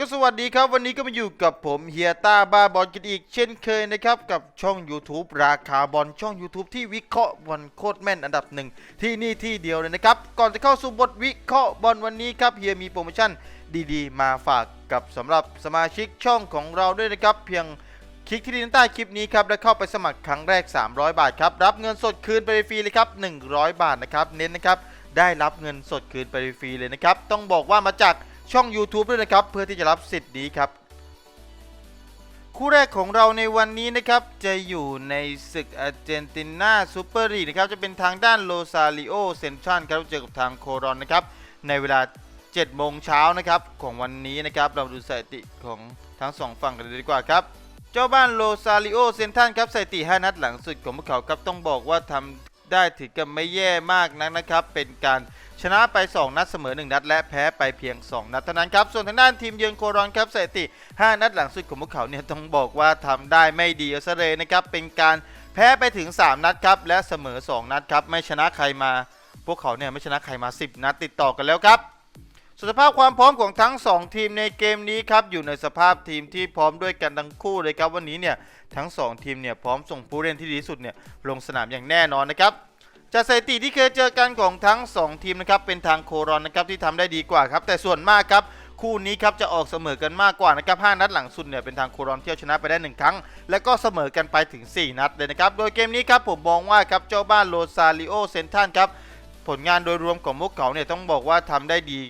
ก็สวัสดีครับวันนี้ก็มาอยู่กับผมเฮียต้าบ้าบอลกันอีกเช่นเคยนะครับ กับช่อง YouTube ราคาบอลช่อง YouTube ที่วิเคราะห์บอลโคตรแม่นอันดับหนึ่งที่นี่ที่เดียวเลยนะครับ ก่อนจะเข้าสู่บทวิเคราะห์บอลวันนี้ครับเฮียมีโปรโมชั่นดีๆ มาฝากกับสำหรับสมาชิกช่องของเราด้วยนะครับ เพียงคลิกที่ลิงก์ใต้คลิปนี้ครับ แล้วเข้าไปสมัครครั้งแรก 300 บาทครับรับเงินสดคืนไปฟรีเลยครับ100 บาทนะครับเน้นนะครับได้รับเงินสดคืนไปฟรีเลยนะครับต้องบอกว่ามาจาก ช่อง YouTube ด้วยนะครับ เพื่อที่จะรับสิทธิ์นี้ครับ คู่แรกของเราในวันนี้นะครับ จะอยู่ในศึกอาร์เจนตินาซูเปอร์ลีกนะครับ จะเป็นทางด้านโลซาริโอเซนทรันครับเจอกับทางโครอนนะครับ ในเวลา7โมงเช้านะครับของวันนี้นะครับ เราดูสถิติของทั้งสองฝั่งกันเลยดีกว่าครับ เจ้าบ้านโลซาริโอเซนทันครับสถิติ5นัดหลังสุดของพวกเขาครับต้องบอกว่าทำ ได้ถือกับไม่แย่มากนักนะครับ เป็นการชนะไป 2 นัดเสมอ 1 นัด และแพ้ไปเพียง 2 นัดเท่านั้นครับ ส่วนทางด้านทีมเยือนโครอนครับสถิติ 5 นัดหลังสุดของพวกเขาเนี่ยต้องบอกว่าทำได้ไม่ดีเอาซะเลยนะครับ เป็นการแพ้ไปถึง 3 นัดครับ และเสมอ 2 นัดครับ ไม่ชนะใครมา พวกเขาเนี่ยไม่ชนะใครมา 10 นัดติดต่อกันแล้วครับสภาพความพร้อมของทั้ง 2 ทีมในเกมนี้ครับอยู่ในสภาพทีมที่พร้อมด้วยกันทั้งคู่เลยครับวันนี้เนี่ยทั้ง 2 ทีมเนี่ยพร้อมส่งผู้เล่นที่ดีที่สุดเนี่ยลงสนามอย่างแน่นอนนะครับ จากสถิติที่เคยเจอกันของทั้ง 2 ทีมนะครับเป็นทางโครอนนะครับที่ทำได้ดีกว่าครับแต่ส่วนมากครับคู่นี้ครับจะออกเสมอกันมากกว่านะครับ5นัดหลังสุดเนี่ยเป็นทางโครอนที่เอาชนะไปได้ 1 ครั้ง และก็เสมอกันไปถึง 4 นัดเลยนะครับโดยเกมนี้ครับผมมองว่าครับเจ้าบ้านโรซาริโอเซนทันครับผลงานโดยรวมของพวกเขาเนี่ยต้องบอกว่าทำได้ดี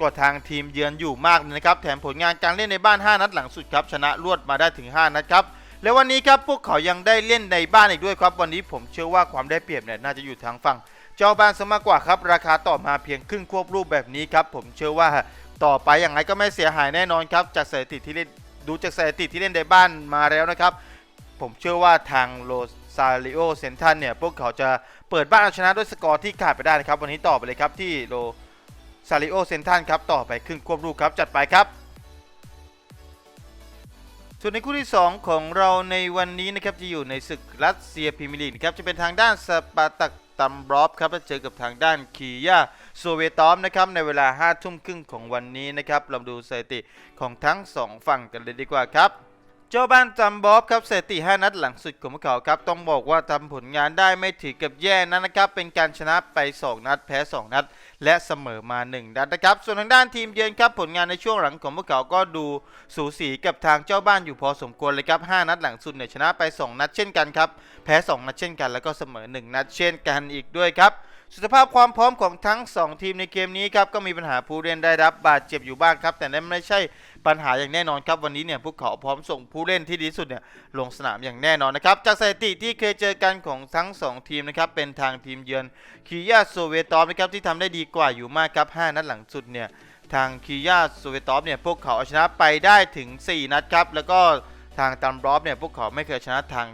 กว่าทางทีมเยือนอยู่มากเลยนะครับแถมผลงานการเล่นในบ้าน 5 นัดหลังสุดครับชนะรวดมาได้ถึง 5 นัดครับ และวันนี้ครับพวกเขายังได้เล่นในบ้านอีกด้วยครับ วันนี้ผมเชื่อว่าความได้เปรียบเนี่ยน่าจะอยู่ทางฝั่งเจ้าบ้านซะมากกว่าครับ ราคาต่อมาเพียงครึ่งควบรูปแบบนี้ครับผมเชื่อว่าต่อไปอย่างไรก็ไม่เสียหายแน่นอนครับจากสถิติที่เล่นดูจากสถิติที่เล่นในบ้านมาแล้วนะครับ ผมเชื่อว่าทางโลซาริโอเซนทันเนี่ยพวกเขาจะเปิดบ้านเอาชนะด้วยสกอร์ที่ขาดไปได้นะครับ วันนี้ต่อไปเลยครับที่โลซาริโอเซนทันครับต่อไปครึ่งควบรูปครับจัดไปครับ ส่วนในคู่ที่ 2 ของเราในวันนี้นะครับจะอยู่ในศึกรัสเซียพรีเมียร์ลีกนะครับจะเป็นทางด้านสปาตักตัมบรอฟครับจะเจอกับทางด้านคียาโซเวตอมนะครับในเวลา5ทุ่มครึ่งของวันนี้นะครับเรามาดูสถิติของทั้ง 2 ฝั่งกันเลยดีกว่าครับ เจ้าบ้านจัมบอบครับเสถิติ5นัดหลังสุดของพวกเขาครับต้องบอกว่าทำผลงานได้ไม่ถือกับแย่นั้นนะครับเป็นการชนะไป 2 นัดแพ้ 2 นัด และเสมอมา 1 นัดนะครับ ส่วนทางด้านทีมเยือนครับผลงานในช่วงหลังของพวกเขาก็ดูสูสีกับทางเจ้าบ้านอยู่พอสมควรเลยครับ5นัดหลังสุดเนี่ยชนะไป 2 นัดเช่นกันครับแพ้ 2 นัดเช่นกัน แล้วก็เสมอ 1 นัดเช่นกันอีกด้วยครับ สุขภาพความพร้อมของทั้ง 2 ทีมในเกมนี้ครับก็มีปัญหาผู้เล่นได้รับบาดเจ็บอยู่บ้างครับ แต่นั่นไม่ใช่ปัญหาอย่างแน่นอนครับวันนี้เนี่ยพวกเขาพร้อมส่งผู้เล่นที่ดีสุดเนี่ยลงสนามอย่างแน่นอนนะครับจากสถิติที่เคยเจอกันของทั้ง 2 ทีมนะครับเป็นทางทีมเยือนคียาโซเวตอฟนะครับที่ทำได้ดีกว่าอยู่มากครับ5นัดหลังสุดเนี่ยทางคียาโซเวตอฟเนี่ยพวกเขาเอาชนะไปได้ถึง 4 นัดครับแล้วก็ทางตัมบรอฟเนี่ยพวกเขาไม่เคยชนะทาง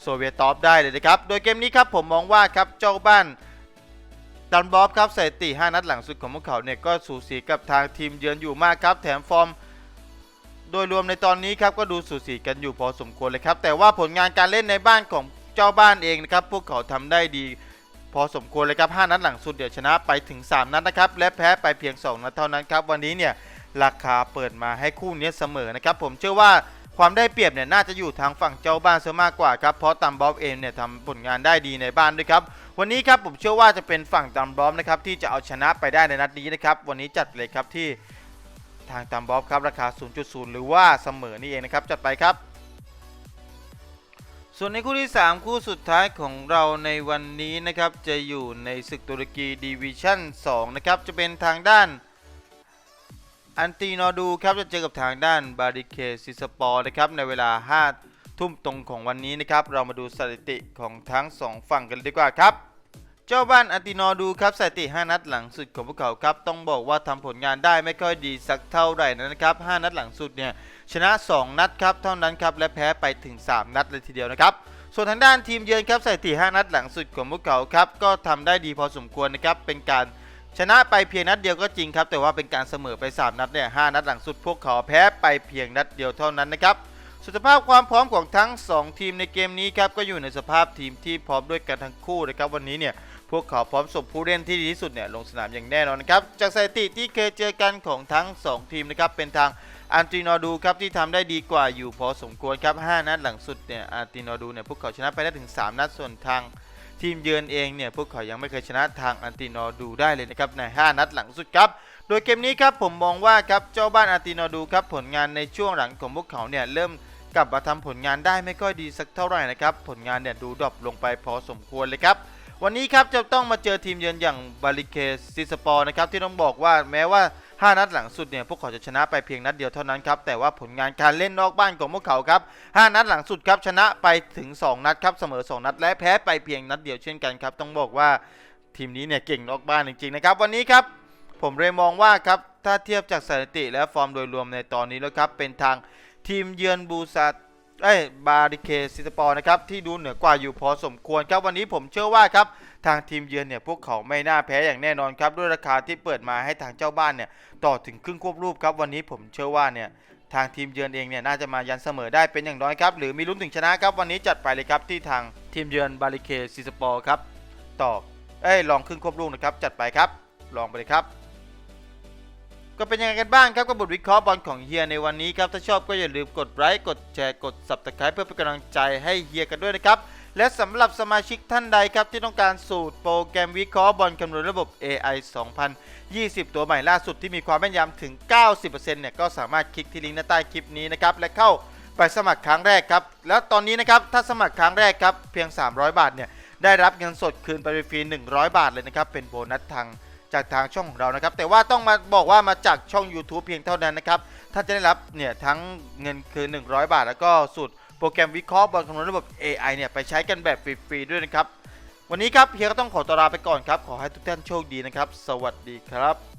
โซเวตอฟได้เลยนะครับโดยเกมนี้ครับผมมองว่าครับเจ้าบ้าน ดันบอฟครับสถิติ 5 นัดหลังสุดของพวกเขาเนี่ยก็สูสีกับทางทีมเยือนอยู่มากครับ แถมฟอร์ม โดยรวมในตอนนี้ครับก็ดูสูสีกันอยู่พอสมควรเลยครับ แต่ว่าผลงานการเล่นในบ้านของเจ้าบ้านเองนะครับพวกเขาทำได้ดี พอสมควรเลยครับ 5 นัดหลังสุดเดี๋ยวชนะไปถึง 3 นัดนะครับและแพ้ไปเพียง 2 นัดเท่านั้นครับวันนี้เนี่ยราคาเปิดมาให้คู่นี้เสมอนะครับผมเชื่อว่า ความได้เปรียบเนี่ยน่าจะอยู่ทางฝั่งเจ้าบ้านซะมากกว่าครับเพราะตัมบอฟเองเนี่ยทำผลงานได้ดีในบ้านด้วยครับวันนี้ครับผมเชื่อว่าจะเป็นฝั่งตัมบอฟนะครับที่จะเอาชนะไปได้ในนัดนี้นะครับวันนี้จัดเลยครับที่ทางตัมบอฟครับราคา 0.0 หรือว่าเสมอนี่เองนะครับจัดไปครับส่วนในคู่ที่ 3 คู่สุดท้ายของเราในวันนี้นะครับจะอยู่ในศึกตุรกีดิวิชั่น2นะครับจะเป็นทางด้าน อันตีนอดูครับจะเจอกับทางด้านบาริเคซิสปอร์นะครับในเวลา 5 ทุ่มตรงของวันนี้นะครับเรามาดูสถิติของทั้ง 2 ฝั่งกันดีกว่าครับ เจ้าบ้านอันตินอดูครับสถิติ 5 นัดหลังสุดของพวกเขาครับต้องบอกว่าทำผลงานได้ไม่ค่อยดีสักเท่าไหร่นะครับ 5 นัดหลังสุดเนี่ยชนะ 2 นัดครับเท่านั้นครับและแพ้ไปถึง 3 นัดเลยทีเดียวนะครับส่วนทางด้านทีมเยือนครับสถิติ 5 นัดหลังสุดของพวกเขาครับก็ทำได้ดีพอสมควรนะครับเป็นการ ชนะไปเพียงนัดเดียวก็จริงครับ แต่ว่าเป็นการเสมอไป 3 นัดเนี่ยหนัดหลังสุดพวกเขาแพ้ไปเพียงนัดเดียวเท่านั้นนะครับสุขภาพความพร้อมของทั้ง 2 ทีมในเกมนี้ครับก็อยู่ในสภาพทีมที่พร้อมด้วยกันทั้งคู่นะครับวันนี้เนี่ยพวกเขาพร้อมส่งผู้เล่นที่ดีที่สุดเนี่ยลงสนามอย่างแน่นอนนะครับจากสถิติที่เคยเจอกันของทั้ง 2 ทีมนะครับเป็นทางอันตินอดูครับที่ทำได้ดีกว่าอยู่พอสมควรครับ 5 นัดหลังสุดเนี่ยอันตินอดูเนี่ยพวกเขาชนะไปได้ถึง 3 นัดส่วนทาง ทีมเยือนเองเนี่ยพวกเขายังไม่เคยชนะทางอันตินอดูได้เลยนะครับใน 5 นัดหลังสุดครับ โดยเกมนี้ครับผมมองว่าครับเจ้าบ้านอันตินอดูครับผลงานในช่วงหลังของพวกเขาเนี่ยเริ่มกลับมาทำผลงานได้ไม่ค่อยดีสักเท่าไหร่นะครับผลงานเนี่ยดูดรอปลงไปพอสมควรเลยครับวันนี้ครับจะต้องมาเจอทีมเยือนอย่างบาริเคซิสปอร์นะครับที่ต้องบอกว่าแม้ว่า 5นัดหลังสุดเนี่ยพวกเขาจะชนะไปเพียงนัดเดียวเท่านั้นครับแต่ว่าผลงานการเล่นนอกบ้านของพวกเขาครับ5นัดหลังสุดครับชนะไปถึง 2 นัดครับเสมอ 2 นัด และแพ้ไปเพียงนัดเดียวเช่นกันครับต้องบอกว่าทีมนี้เนี่ยเก่งนอกบ้านจริงๆนะครับวันนี้ครับผมเลยมองว่าครับถ้าเทียบจากสถิติและฟอร์มโดยรวมในตอนนี้แล้วครับเป็นทางทีมเยือนบูซา เอ้บาริเคซิสปอร์นะครับที่ดูเหนือกว่าอยู่พอสมควรครับวันนี้ผมเชื่อว่าครับทางทีมเยือนเนี่ยพวกเขาไม่น่าแพ้อย่างแน่นอนครับด้วยราคาที่เปิดมาให้ทางเจ้าบ้านเนี่ยต่อถึงครึ่งควบรูปครับวันนี้ผมเชื่อว่าเนี่ยทางทีมเยือนเองเนี่ยน่าจะมายันเสมอได้เป็นอย่างน้อยครับหรือมีลุ้นถึงชนะครับวันนี้จัดไปเลยครับที่ทางทีมเยือนบาริเคซิสปอร์ครับต่อเอ้ยลองครึ่งควบรูปนะครับจัดไปครับลองไปเลยครับ ก็เป็นยังไงกันบ้างครับกับบทวิเคราะห์บอลของเฮียในวันนี้ครับ ถ้าชอบก็อย่าลืมกดไลค์กดแชร์กด subscribe เพื่อเป็นกำลังใจให้เฮียกันด้วยนะครับ และสำหรับสมาชิกท่านใดครับ ที่ต้องการสูตรโปรแกรมวิเคราะห์บอลคำนวณระบบ AI 2020 ตัวใหม่ล่าสุดที่มีความแม่นยำถึง 90%เนี่ยก็สามารถคลิกที่ลิงก์ใต้คลิปนี้นะครับและเข้าไปสมัครครั้งแรกครับแล้วตอนนี้นะครับถ้าสมัครครั้งแรกครับเพียง 300 บาทเนี่ยได้รับเงินสดคืนไปฟรี 100 บาทเลยนะครับเป็นโบนัสทาง จากทางช่องของเรานะครับ แต่ว่าต้องมาบอกว่ามาจากช่อง YouTube เพียงเท่านั้นนะครับท่านจะได้รับเนี่ยทั้งเงินคือ 100 บาท แล้วก็สูตรโปรแกรมวิเคราะห์บอลคำนวณระบบ AI เนี่ยไปใช้กันแบบฟรีๆด้วยนะครับ วันนี้ครับเฮียก็ต้องขอตัวลาไปก่อนครับ ขอให้ทุกท่านโชคดีนะครับ สวัสดีครับ